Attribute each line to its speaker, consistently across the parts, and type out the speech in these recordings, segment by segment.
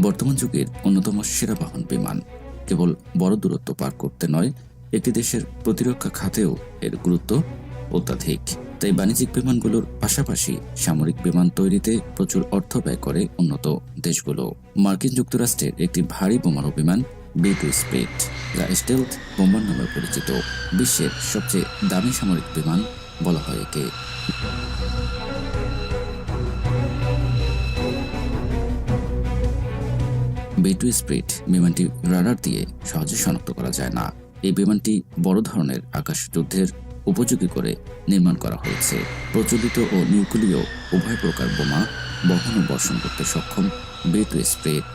Speaker 1: বর্তমান যুগের অন্যতম সেরা বাহন বিমান। কেবল বড় দূরত্ব পার করতে নয় একটি দেশের প্রতিরক্ষা খাতেও এর গুরুত্ব অত্যাধিক। তাই বাণিজ্যিক বিমানগুলোর পাশাপাশি সামরিক বিমান তৈরিতে প্রচুর অর্থ ব্যয় করে উন্নত দেশগুলো। মার্কিন যুক্তরাষ্ট্রের একটি ভারী বোমারু বিমান, বি টু যা স্টেলথ বোমার নামে পরিচিত, বিশ্বের সবচেয়ে দামি সামরিক বিমান বলা হয় একে। বি টু স্প্রিট বিমানটি রাডার দিয়ে সহজে শনাক্ত করা যায় না। এই বিমানটি বড় ধরনের আকাশ যুদ্ধের উপযোগী করে নির্মাণ করা হয়েছে। প্রচলিত ও নিউক্লিয় উভয় প্রকার বোমা বহন বর্ষণ করতে সক্ষম বি টু স্প্রিট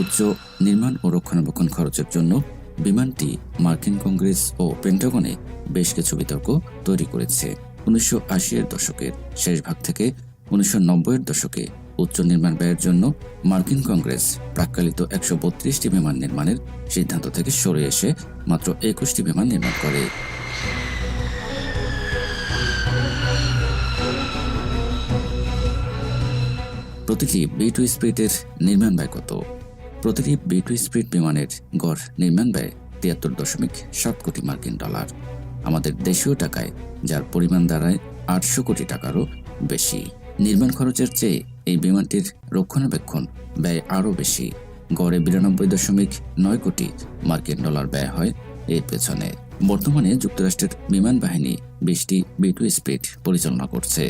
Speaker 1: উচ্চ নির্মাণ ও রক্ষণাবেক্ষণ খরচের জন্য বিমানটি মার্কিন কংগ্রেস ও পেন্টাগনে বেশ কিছু বিতর্ক তৈরি করেছে। উনিশশো আশি এর দশকের শেষ ভাগ থেকে উনিশশো নব্বই এর দশকে উচ্চ নির্মাণ ব্যয়ের জন্য মার্কিন কংগ্রেস প্রাক্কালিত একশো বত্রিশটি বিমান নির্মাণের সিদ্ধান্ত থেকে সরে এসে মাত্র একুশটি বিমান নির্মাণ করে। প্রতিটি বি টু স্প্রিটের নির্মাণ ব্যয় কত? প্রতিটি বি টু স্প্রিট বিমানের গড় নির্মাণ ব্যয় তিয়াত্তর দশমিক সাত কোটি মার্কিন ডলার। আমাদের দেশীয় টাকায়, যার পরিমাণ দাঁড়ায় আটশো কোটি টাকারও বেশি। নির্মাণ খরচের চেয়ে এই বিমানটির রক্ষণাবেক্ষণ ব্যয় আরও বেশি। গড়ে বিরানব্বই দশমিক নয় কোটি মার্কিন ডলার ব্যয় হয় এর পেছনে। বর্তমানে যুক্তরাষ্ট্রের বিমান বাহিনী বিশটি বি টু স্পিড পরিচালনা করছে।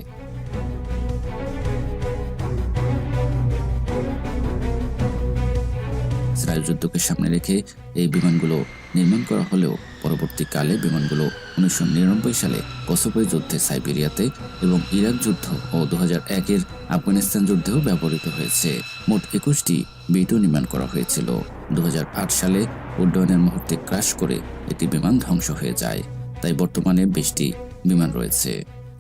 Speaker 1: ইসরায়েল যুদ্ধকে সামনে রেখে এই বিমানগুলো নির্মাণ করা হলেও পরবর্তীকালে বিমানগুলো উনিশশো নিরানব্বই সালে কসোভোই যুদ্ধে সাইবেরিয়াতে এবং ইরাক যুদ্ধ ও দু একের আফগানিস্তান যুদ্ধেও ব্যবহৃত হয়েছে। মোট একুশটি বিটু নির্মাণ করা হয়েছিল। দুহাজার আট সালে উড্ডয়নের মুহূর্তে ক্রাশ করে একটি বিমান ধ্বংস হয়ে যায়। তাই বর্তমানে বিশটি বিমান রয়েছে।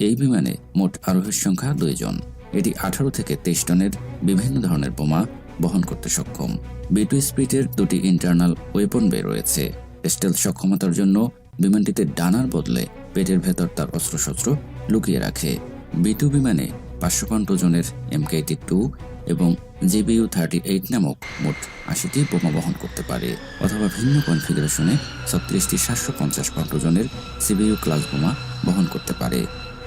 Speaker 1: এই বিমানে মোট আরোহীর সংখ্যা দুইজন এটি আঠারো থেকে তেইশ টনের বিভিন্ন ধরনের বোমা বহন করতে সক্ষম। বিটু স্পিডের দুটি ইন্টারনাল ওয়েপন বে রয়েছে। স্টেল সক্ষমতার জন্য বিমানটিতে ডানার বদলে পেটের ভেতর তার অস্ত্রশস্ত্র লুকিয়ে রাখে। বিটু বিমানে পাঁচশো পাউন্ড ওজনের এমকে এইটি টু এবং জিবিইউ থার্টি এইট নামক মোট আশিটি বোমা বহন করতে পারে, অথবা ভিন্ন কনফিগারেশনে ছত্রিশটি সাতশো পঞ্চাশ পাউন্ড ওজনের সিবিইউ ক্লাস বোমা বহন করতে পারে।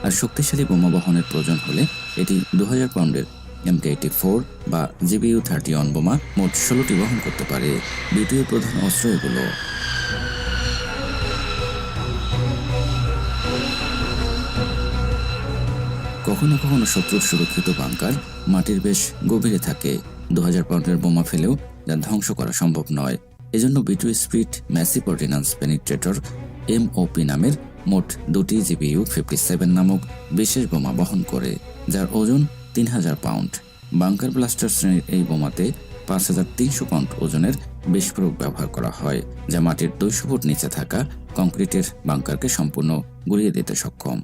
Speaker 1: আর শক্তিশালী বোমা বহনের প্রয়োজন হলে এটি দু হাজার পাউন্ডের এমকে এইটি ফোর বা জিবিইউ থার্টি ওয়ান বোমা মোট ষোলোটি বহন করতে পারে। দ্বিতীয় প্রধান অস্ত্র এগুলো। কখনো কখনো শত্রুর সুরক্ষিত বাংকার মাটির বেশ গভীরে থাকে। দু হাজার পাউন্ডের বোমা ফেলেও যা ধ্বংস করা সম্ভব নয়। এজন্য B two spirit massive ordnance penetrator MOP নামের মোট দুটি জিবিইউ ফিফটি সেভেন নামক বিশেষ বোমা বহন করে, যার ওজন তিন হাজার পাউন্ড। বাংকার ব্লাস্টার শ্রেণির এই বোমাতে পাঁচ হাজার তিনশো পাউন্ড ওজনের বিস্ফোরক ব্যবহার করা হয়, যা মাটির দুইশো ফুট নিচে থাকা কংক্রিটের বাংকারকে সম্পূর্ণ গুলিয়ে দিতে সক্ষম।